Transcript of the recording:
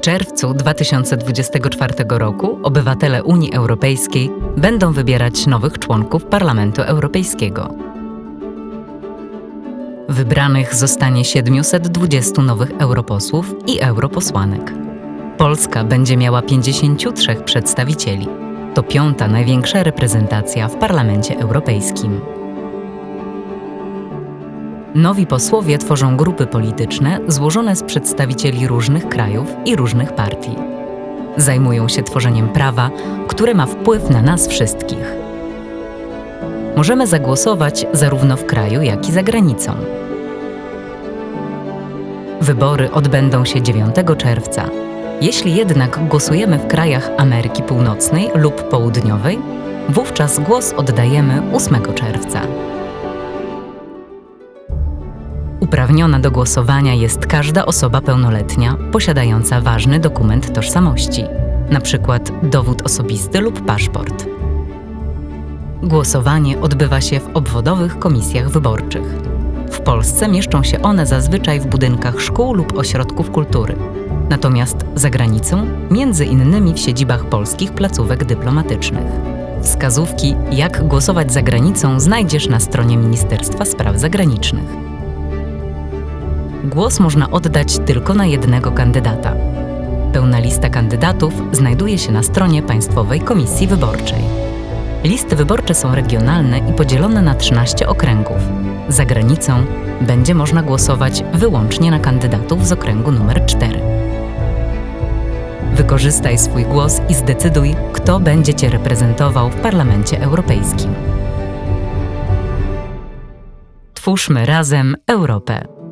czerwcu 2024 roku obywatele Unii Europejskiej będą wybierać nowych członków Parlamentu Europejskiego. Wybranych zostanie 720 nowych europosłów i europosłanek. Polska będzie miała 53 przedstawicieli. To piąta największa reprezentacja w Parlamencie Europejskim. Nowi posłowie tworzą grupy polityczne złożone z przedstawicieli różnych krajów i różnych partii. Zajmują się tworzeniem prawa, które ma wpływ na nas wszystkich. Możemy zagłosować zarówno w kraju, jak i za granicą. Wybory odbędą się 9 czerwca. Jeśli jednak głosujemy w krajach Ameryki Północnej lub Południowej, wówczas głos oddajemy 8 czerwca. Uprawniona do głosowania jest każda osoba pełnoletnia posiadająca ważny dokument tożsamości, np. dowód osobisty lub paszport. Głosowanie odbywa się w obwodowych komisjach wyborczych. W Polsce mieszczą się one zazwyczaj w budynkach szkół lub ośrodków kultury. Natomiast za granicą, między innymi w siedzibach polskich placówek dyplomatycznych. Wskazówki, jak głosować za granicą, znajdziesz na stronie Ministerstwa Spraw Zagranicznych. Głos można oddać tylko na jednego kandydata. Pełna lista kandydatów znajduje się na stronie Państwowej Komisji Wyborczej. Listy wyborcze są regionalne i podzielone na 13 okręgów. Za granicą będzie można głosować wyłącznie na kandydatów z okręgu numer 4. Wykorzystaj swój głos i zdecyduj, kto będzie Cię reprezentował w Parlamencie Europejskim. Twórzmy razem Europę.